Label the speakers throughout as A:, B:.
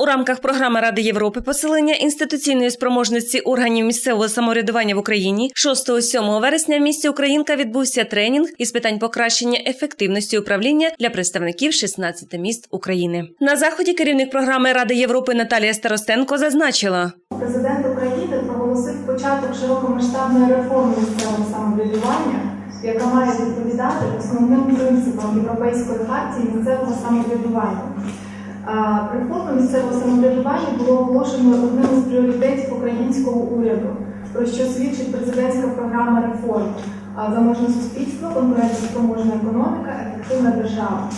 A: У рамках програми Ради Європи посилення інституційної спроможності органів місцевого самоврядування в Україні 6-7 вересня в місті Українка відбувся тренінг із питань покращення ефективності управління для представників 16 міст України. На заході керівник програми Ради Європи Наталія Старостенко зазначила.
B: Президент України проголосив початок широкомасштабної реформи місцевого самоврядування, яка має відповідати основним принципам Європейської хартії місцевого самоврядування. А, Реформа місцевого самоврядування було оголошено одним із пріоритетів українського уряду, про що свідчить президентська програма реформ. Заможне суспільство, конкурентоспроможна економіка, ефективна держава.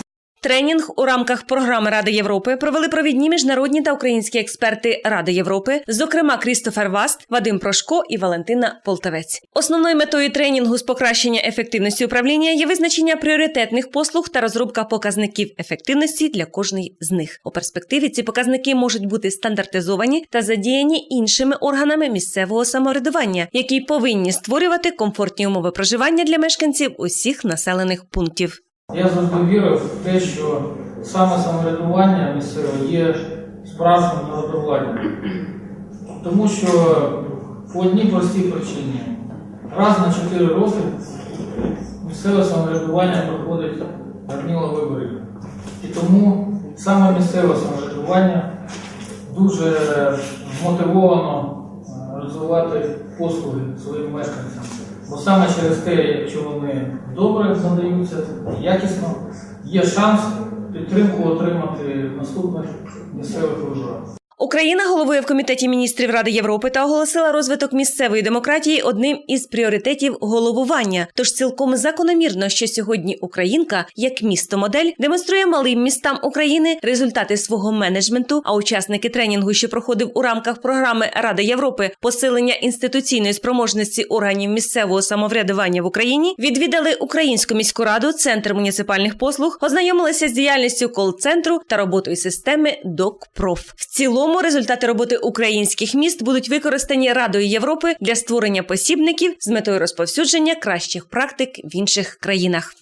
A: Тренінг у рамках програми Ради Європи провели провідні міжнародні та українські експерти Ради Європи, зокрема Крістофер Васт, Вадим Прошко і Валентина Полтавець. Основною метою тренінгу з покращення ефективності управління є визначення пріоритетних послуг та розробка показників ефективності для кожної з них. У перспективі ці показники можуть бути стандартизовані та задіяні іншими органами місцевого самоврядування, які повинні створювати комфортні умови проживання для мешканців усіх населених пунктів.
C: Я завжди вірив в те, що саме самоврядування місцеве є справжнім народовладдям. Тому що по одній простій причині. Раз на чотири роки місцеве самоврядування проходить гарніло виборів. І тому саме місцеве самоврядування дуже змотивовано е, розвивати послуги своїм мешканцям. Бо саме через те, якщо вони добре задаються, якісно, є шанс підтримку отримати в наступних місцевих виборах.
A: Україна головує в комітеті міністрів Ради Європи та оголосила розвиток місцевої демократії одним із пріоритетів головування. Тож цілком закономірно, що сьогодні Українка, як місто-модель, демонструє малим містам України результати свого менеджменту. А учасники тренінгу, що проходив у рамках програми Ради Європи посилення інституційної спроможності органів місцевого самоврядування в Україні, відвідали Українську міську раду, центр муніципальних послуг, ознайомилися з діяльністю кол-центру та роботою системи ДОКПРОФ. В цілому результати роботи українських міст будуть використані Радою Європи для створення посібників з метою розповсюдження кращих практик в інших країнах.